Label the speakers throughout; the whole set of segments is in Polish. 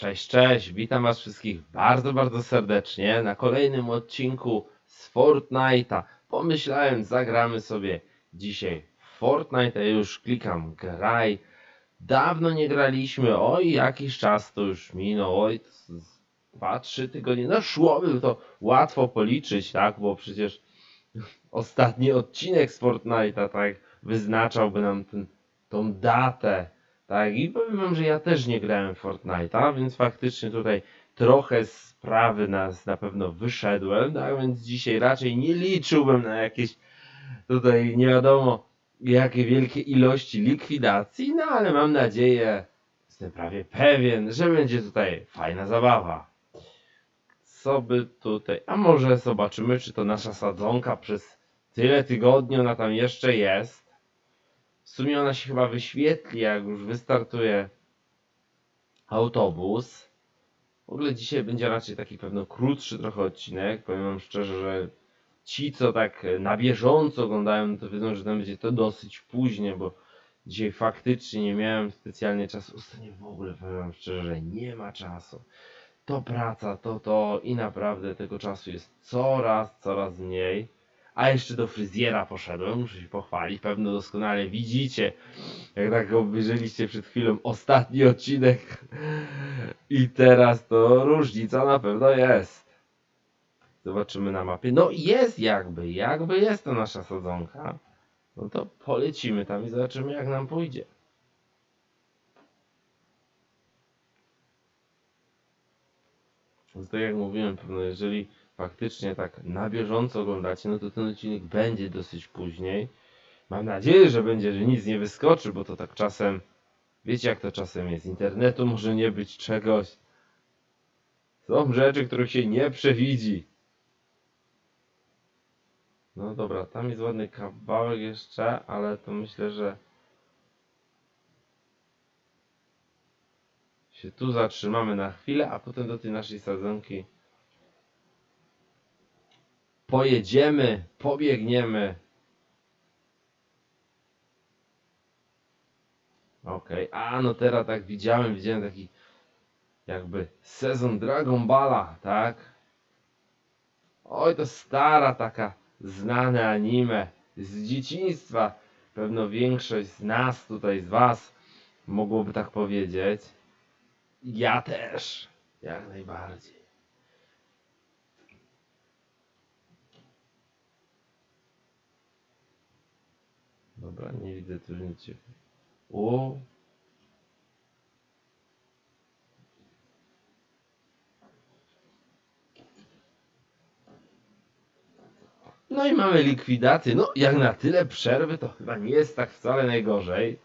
Speaker 1: Cześć, cześć, witam was wszystkich bardzo, bardzo serdecznie na kolejnym odcinku z Fortnite'a. Pomyślałem, zagramy sobie dzisiaj w Fortnite, ja już klikam graj. Dawno nie graliśmy, oj, jakiś czas to już minął, oj, 2-3 tygodnie, no szłoby to łatwo policzyć, tak, bo przecież ostatni odcinek z Fortnite'a, tak, wyznaczałby nam ten, tą datę, tak, i powiem wam, że ja też nie grałem Fortnite'a, więc faktycznie tutaj trochę sprawy nas na pewno wyszedłem, tak, więc dzisiaj raczej nie liczyłbym na jakieś tutaj nie wiadomo jakie wielkie ilości likwidacji, no ale mam nadzieję, jestem prawie pewien, że będzie tutaj fajna zabawa. Co by tutaj, a może zobaczymy, czy to nasza sadzonka przez tyle tygodni ona tam jeszcze jest. W sumie ona się chyba wyświetli, jak już wystartuje autobus. W ogóle dzisiaj będzie raczej taki pewno krótszy trochę odcinek. Powiem wam szczerze, że ci, co tak na bieżąco oglądają, to wiedzą, że tam będzie to dosyć późnie, bo dzisiaj faktycznie nie miałem specjalnie czasu. Ostatnio w ogóle powiem wam szczerze, że nie ma czasu. To praca, to to i naprawdę tego czasu jest coraz, coraz mniej. A jeszcze do fryzjera poszedłem, muszę się pochwalić, pewno doskonale widzicie, jak tak obejrzeliście przed chwilą ostatni odcinek i teraz to różnica na pewno jest. Zobaczymy na mapie. No jest jakby, jakby jest to nasza sadzonka. No to polecimy tam i zobaczymy jak nam pójdzie. Więc tak jak mówiłem, pewno jeżeli faktycznie tak na bieżąco oglądacie, no to ten odcinek będzie dosyć później. Mam nadzieję, że będzie, że nic nie wyskoczy, bo to tak czasem, wiecie jak to czasem jest, internetu może nie być czegoś. Są rzeczy, których się nie przewidzi. No dobra, tam jest ładny kawałek jeszcze, ale to myślę, że się tu zatrzymamy na chwilę, a potem do tej naszej sadzonki pojedziemy, pobiegniemy. Okej, a no teraz tak widziałem, widziałem taki jakby sezon Dragon Balla, tak? Oj, to stara taka znane anime z dzieciństwa. Pewno większość z nas tutaj, z was mogłoby tak powiedzieć. Ja też, jak najbardziej. Dobra, nie widzę tu nic. O! No i mamy likwidację. No, jak na tyle przerwy, to chyba nie jest tak wcale najgorzej.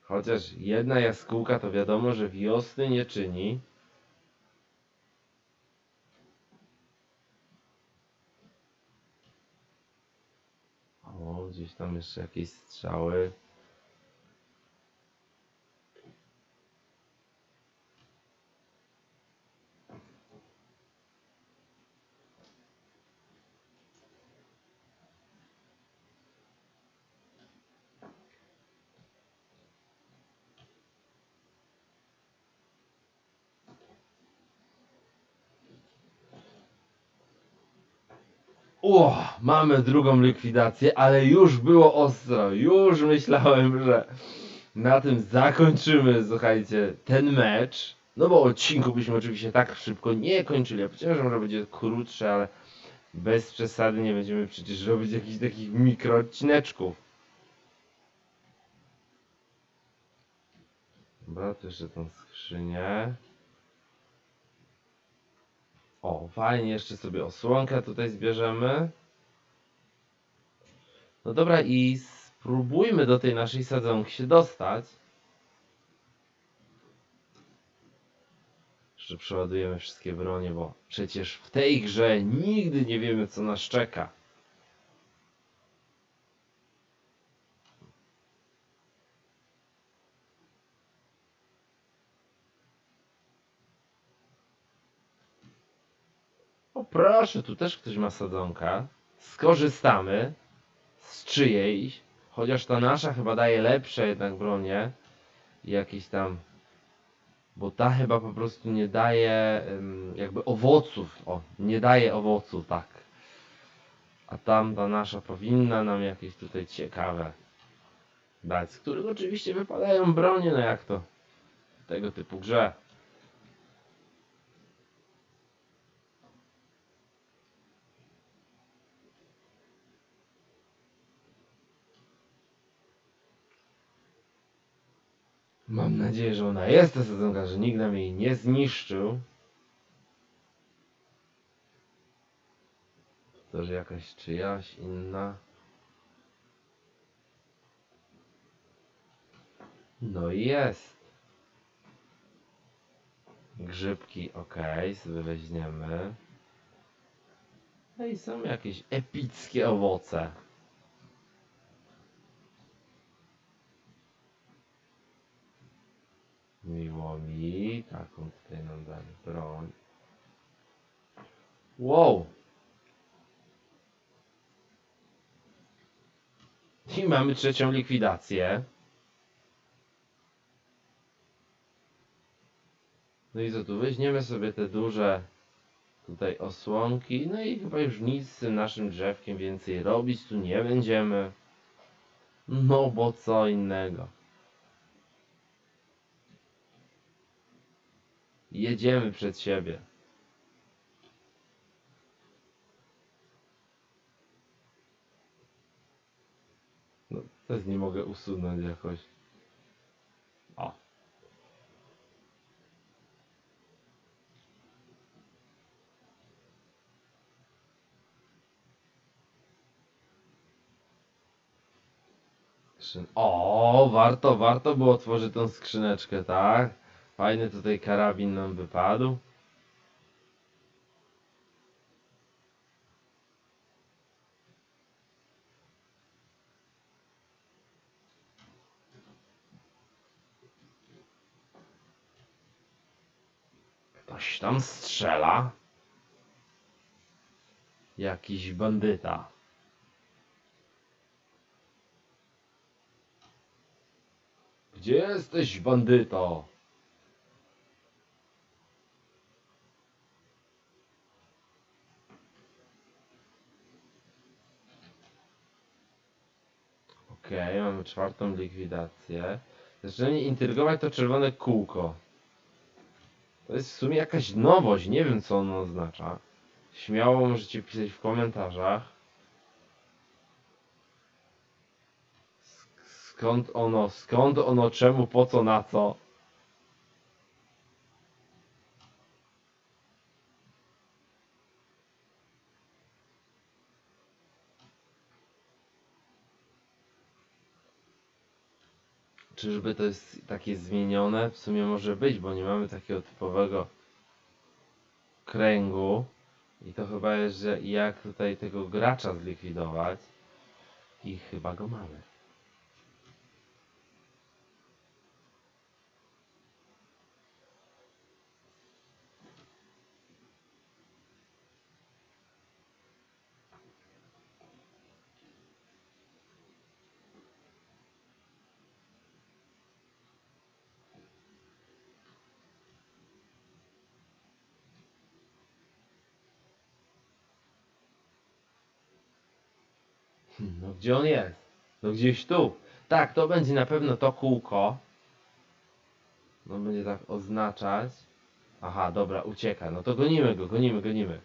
Speaker 1: Chociaż jedna jaskółka to wiadomo, że wiosny nie czyni. O, gdzieś tam jeszcze jakieś strzały. O, mamy drugą likwidację, ale już było ostro. Już myślałem, że na tym zakończymy, słuchajcie, ten mecz. No bo odcinku byśmy oczywiście tak szybko nie kończyli. Ja powiedziałem, że będzie krótsze, ale bez przesady nie będziemy przecież robić jakichś takich mikroodcineczków. Dobra, to jeszcze tą skrzynię. O, fajnie, jeszcze sobie osłonkę tutaj zbierzemy. No dobra, i spróbujmy do tej naszej sadzonki się dostać. Jeszcze przeładujemy wszystkie bronie, bo przecież w tej grze nigdy nie wiemy, co nas czeka. O proszę, tu też ktoś ma sadzonka. Skorzystamy z czyjejś, chociaż ta nasza chyba daje lepsze jednak bronie. Jakieś tam Bo ta chyba po prostu nie daje jakby owoców. O, nie daje owocu, tak. A tamta nasza powinna nam jakieś tutaj ciekawe dać, z których oczywiście wypadają bronie, no jak to w tego typu grze. Mam nadzieję, że ona jest ta sezonka, że nikt nam jej nie zniszczył. To, że jakaś czyjaś inna. No i jest. Grzybki, ok, sobie weźmiemy. No i są jakieś epickie owoce. Miło mi. Taką tutaj nam dali broń. Wow! I mamy trzecią likwidację. No i co tu? Weźmiemy sobie te duże tutaj osłonki. No i chyba już nic z tym naszym drzewkiem więcej robić tu nie będziemy. No bo co innego. Jedziemy przed siebie. No, też nie mogę usunąć jakoś. O. O, warto, warto było otworzyć tą skrzyneczkę, tak? Fajny tutaj karabin nam wypadł. Ktoś tam strzela. Jakiś bandyta. Gdzie jesteś, bandyto? Okej, mamy czwartą likwidację. Zaczyna mnie intrygować to czerwone kółko. To jest w sumie jakaś nowość, nie wiem co ono oznacza. Śmiało możecie pisać w komentarzach. Sk- Skąd ono, skąd ono, czemu, po co, na co? Czyżby to jest takie zmienione? W sumie może być, bo nie mamy takiego typowego kręgu. I to chyba jest, że jak tutaj tego gracza zlikwidować. I chyba go mamy. No gdzie on jest? No gdzieś tu. Tak, to będzie na pewno to kółko. No będzie tak oznaczać. Aha, dobra, ucieka. No to gonimy go, gonimy, gonimy.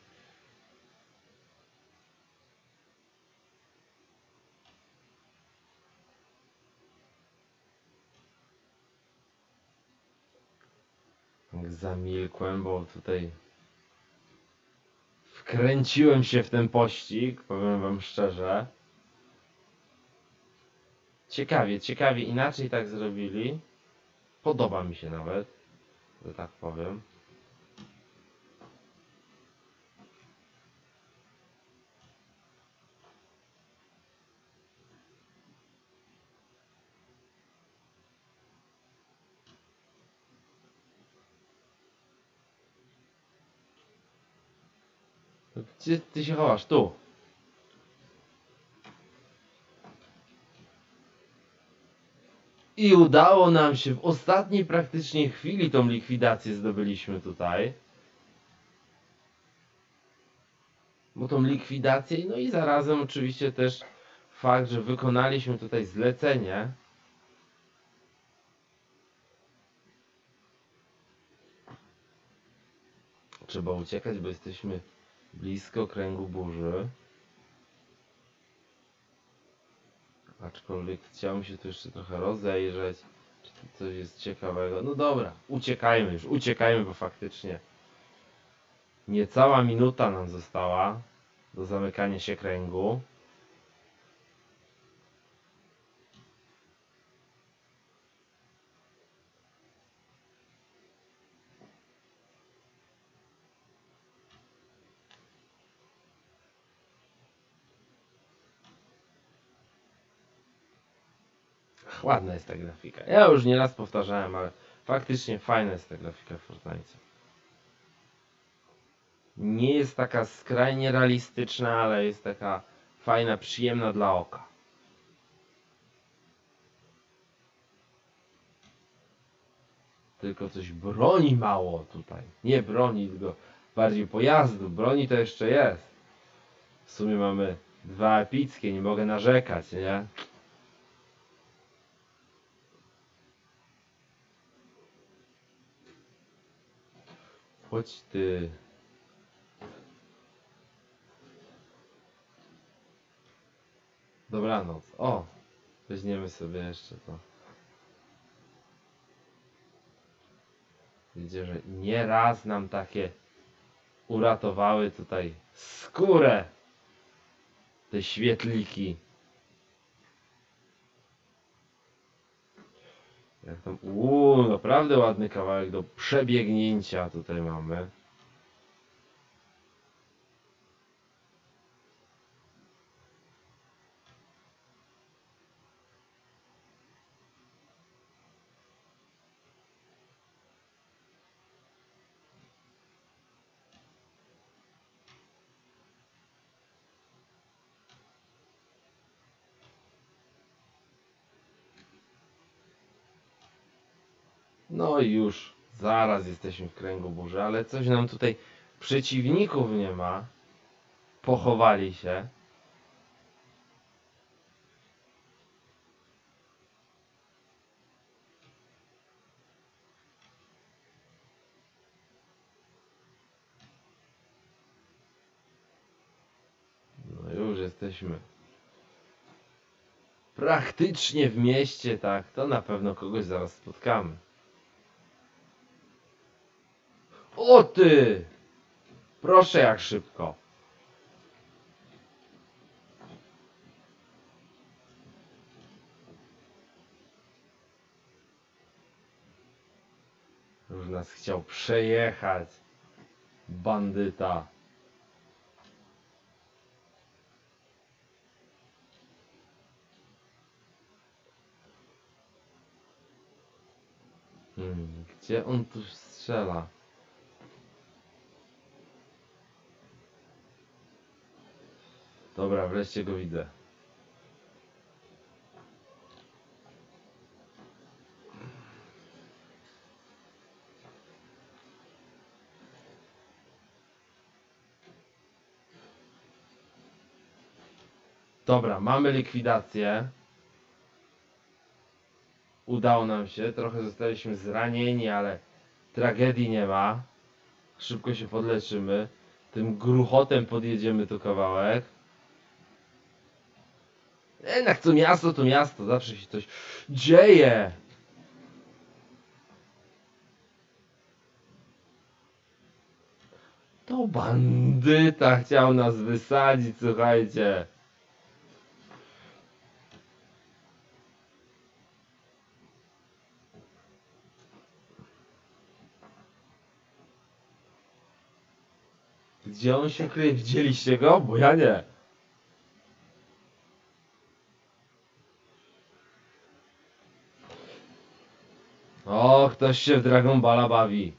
Speaker 1: Tak zamilkłem, bo tutaj wkręciłem się w ten pościg, powiem wam szczerze. Ciekawie, ciekawie inaczej tak zrobili. Podoba mi się nawet, że tak powiem. Gdzie ty się chowasz? Tu. I udało nam się w ostatniej praktycznie chwili tą likwidację zdobyliśmy tutaj. Bo tą likwidację, no i zarazem oczywiście też fakt, że wykonaliśmy tutaj zlecenie. Trzeba uciekać, bo jesteśmy blisko kręgu burzy. Aczkolwiek chciałbym się tu jeszcze trochę rozejrzeć, czy tu coś jest ciekawego. No dobra, uciekajmy już, uciekajmy, bo faktycznie niecała minuta nam została do zamykania się kręgu. Ładna jest ta grafika. Ja już nieraz powtarzałem, ale faktycznie fajna jest ta grafika w Fortnite. Nie jest taka skrajnie realistyczna, ale jest taka fajna, przyjemna dla oka. Tylko coś broni mało tutaj. Nie broni, tylko bardziej pojazdu. Broni to jeszcze jest. W sumie mamy dwa epickie, nie mogę narzekać, nie? Chodź ty. Dobranoc. O! Weźmiemy sobie jeszcze to. Widzę, że nieraz nam takie uratowały tutaj skórę. Te świetliki. Jak tam, uuu, naprawdę ładny kawałek do przebiegnięcia tutaj mamy. I już, zaraz jesteśmy w kręgu burzy, ale coś nam tutaj przeciwników nie ma. Pochowali się. No już jesteśmy praktycznie w mieście, tak, to na pewno kogoś zaraz spotkamy. O ty! Proszę jak szybko. Już nas chciał przejechać. Bandyta. Hmm, gdzie on tu strzela? Dobra, wreszcie go widzę. Dobra, mamy likwidację. Udało nam się. Trochę zostaliśmy zranieni, ale tragedii nie ma. Szybko się podleczymy. Tym gruchotem podjedziemy tu kawałek. Jednak co miasto, to miasto. Zawsze się coś dzieje. To bandyta chciał nas wysadzić, słuchajcie. Gdzie on się kryje? Widzieliście go? Bo ja nie. O, ktoś się w Dragon Balla bawi.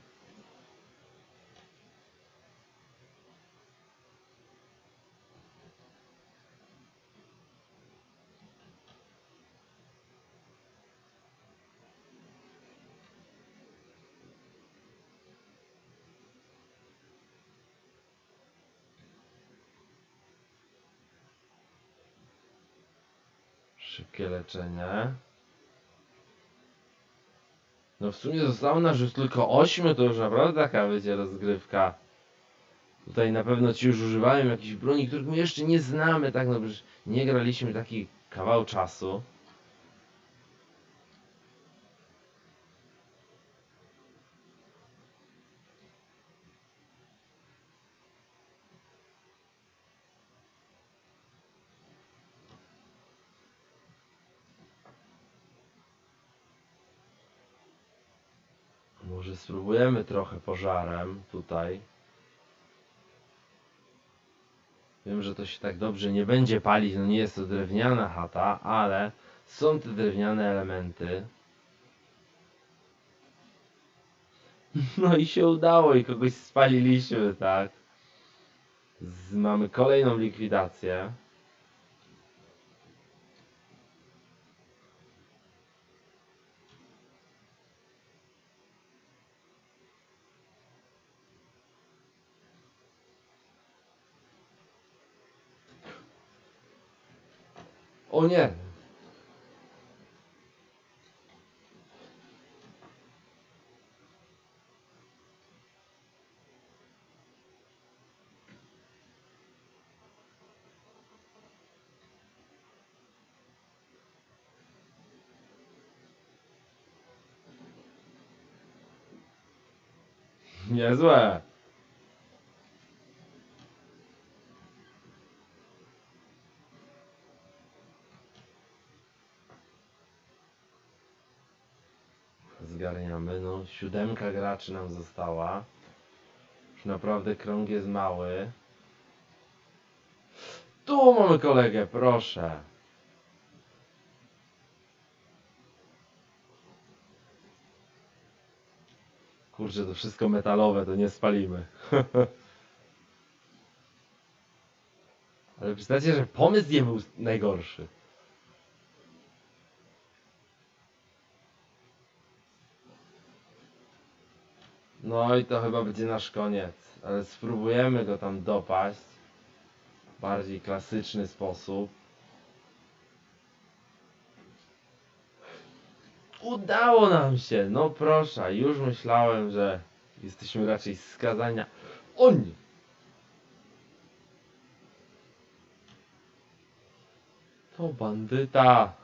Speaker 1: Szybkie leczenie. No w sumie zostało nas już tylko 8, to już naprawdę taka będzie rozgrywka. Tutaj na pewno ci już używają jakichś broni, których my jeszcze nie znamy, tak no przecież nie graliśmy taki kawał czasu. Może spróbujemy trochę pożarem tutaj. Wiem, że to się tak dobrze nie będzie palić, no nie jest to drewniana chata, ale są te drewniane elementy. No i się udało i kogoś spaliliśmy, tak. Z, mamy kolejną likwidację. O nie! Niezłe. Siódemka graczy nam została. Już naprawdę krąg jest mały. Tu mamy kolegę, proszę. Kurczę, to wszystko metalowe, to nie spalimy. Ale przyznacie, że pomysł nie był najgorszy. No i to chyba będzie nasz koniec, ale spróbujemy go tam dopaść w bardziej klasyczny sposób. Udało nam się, no proszę, już myślałem, że jesteśmy raczej skazania. Oni! To bandyta!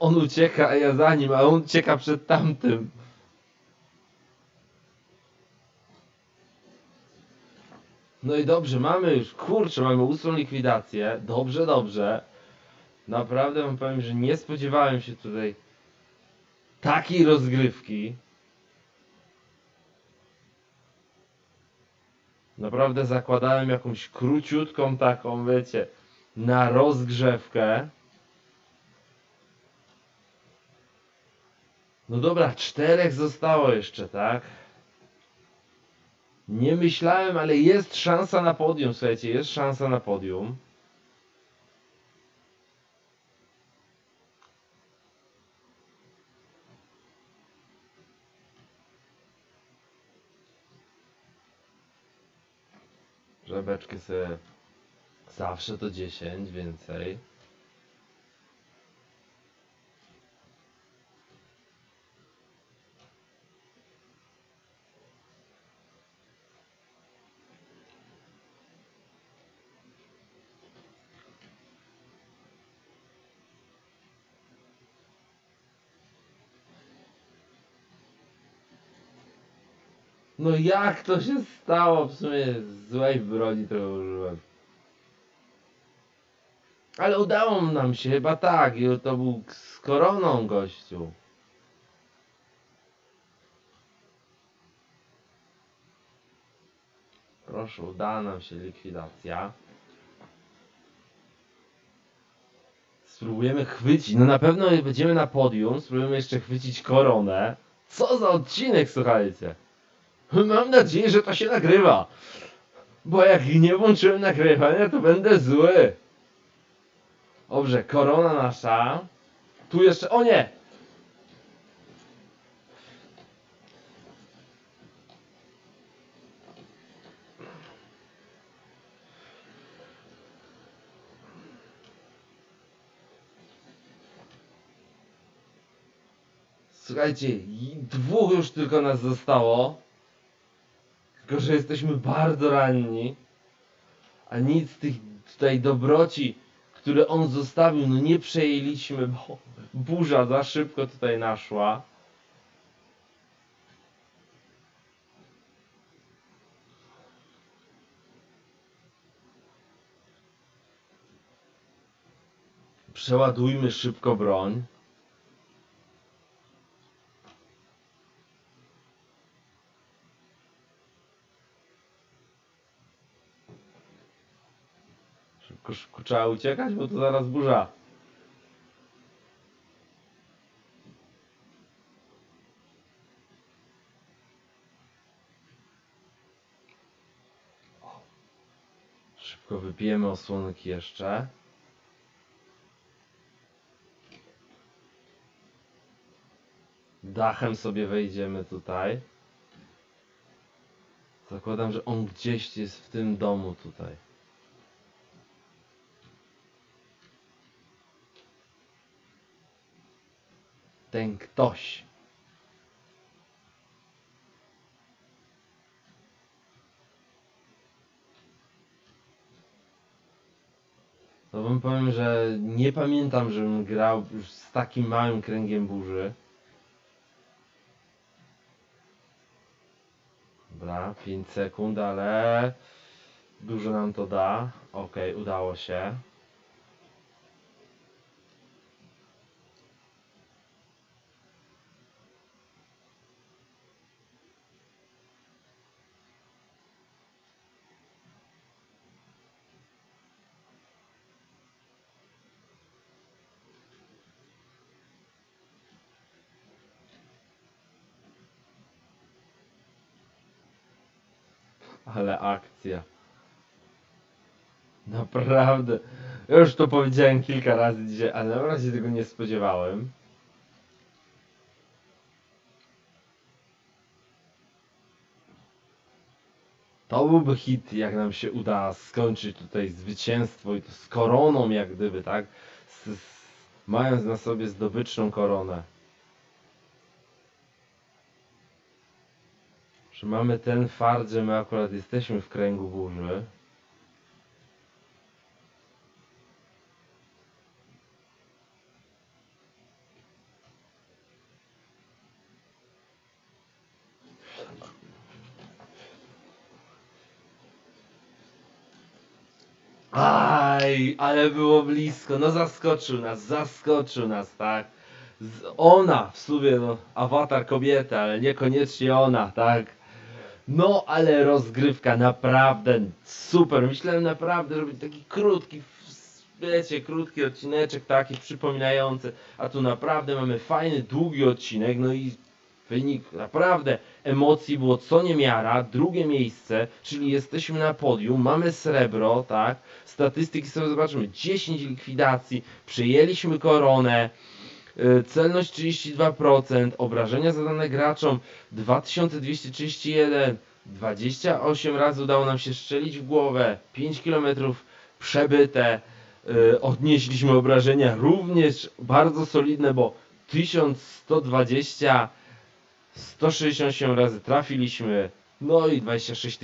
Speaker 1: On ucieka, a ja za nim, a on ucieka przed tamtym. No i dobrze, mamy już, kurczę, mamy ósmą likwidację. Dobrze, dobrze. Naprawdę wam powiem, że nie spodziewałem się tutaj takiej rozgrywki. Naprawdę zakładałem jakąś króciutką taką, wiecie, na rozgrzewkę. No dobra, czterech zostało jeszcze, tak? Nie myślałem, ale jest szansa na podium, słuchajcie, jest szansa na podium. Żabeczkę sobie zawsze to 10 więcej. No jak to się stało? W sumie złej broni trochę użyłem. Ale udało nam się, chyba tak. To był z koroną gościu. Proszę, udała nam się likwidacja. Spróbujemy chwycić. No na pewno będziemy na podium. Spróbujemy jeszcze chwycić koronę. Co za odcinek, słuchajcie. Mam nadzieję, że to się nagrywa. Bo jak nie włączyłem nagrywania, to będę zły. Dobrze, korona nasza. Tu jeszcze, o nie! Słuchajcie, dwóch już tylko nas zostało. Tylko, że jesteśmy bardzo ranni. A nic z tych tutaj dobroci, które on zostawił, no nie przejęliśmy, bo burza za szybko tutaj naszła. Przeładujmy szybko broń. Trzeba uciekać, bo to zaraz burza. Szybko wypijemy osłonki jeszcze. Dachem sobie wejdziemy tutaj. Zakładam, że on gdzieś jest w tym domu tutaj. Ten ktoś. To wam powiem, że nie pamiętam, żebym grał już z takim małym kręgiem burzy. Dobra, 5 sekund, ale dużo nam to da. Ok, udało się. Ale akcja. Naprawdę. Ja już to powiedziałem kilka razy dzisiaj, ale naprawdę się tego nie spodziewałem. To byłby hit, jak nam się uda skończyć tutaj zwycięstwo i to z koroną jak gdyby, tak? Z, z, mając na sobie zdobyczną koronę. Że mamy ten fart, że my akurat jesteśmy w kręgu burzy. Aj, ale było blisko. No zaskoczył nas, zaskoczył nas, tak? Z, ona, w sumie, no, awatar kobiety, ale niekoniecznie ona, tak? No, ale rozgrywka naprawdę super. Myślałem naprawdę, żeby taki krótki, wiecie, krótki odcineczek taki przypominający, a tu naprawdę mamy fajny, długi odcinek, no i wynik. Naprawdę emocji było co niemiara, drugie miejsce, czyli jesteśmy na podium, mamy srebro, tak, statystyki sobie zobaczymy, 10 likwidacji, przyjęliśmy koronę, y, celność 32%, obrażenia zadane graczom 2231, 28 razy udało nam się strzelić w głowę, 5 km przebyte, odnieśliśmy obrażenia również bardzo solidne, bo 1120 168 razy trafiliśmy, no i 26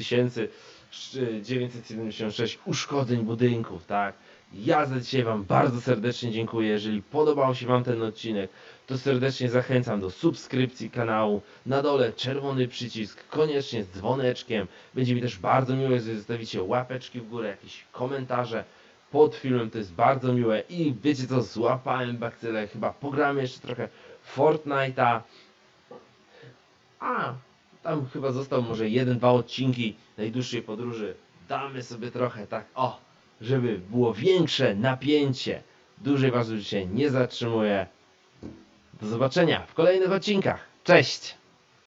Speaker 1: 976 uszkodzeń budynków, tak. Ja za dzisiaj Wam bardzo serdecznie dziękuję. Jeżeli podobał się Wam ten odcinek, to serdecznie zachęcam do subskrypcji kanału. Na dole czerwony przycisk, koniecznie z dzwoneczkiem. Będzie mi też bardzo miłe, jeżeli zostawicie łapeczki w górę, jakieś komentarze pod filmem, to jest bardzo miłe. I wiecie co, złapałem bakcylę, chyba pogramy jeszcze trochę Fortnite'a. A, tam chyba został może jeden, dwa odcinki najdłuższej podróży. Damy sobie trochę tak, o, żeby było większe napięcie. Dłużej was już się nie zatrzymuję. Do zobaczenia w kolejnych odcinkach. Cześć!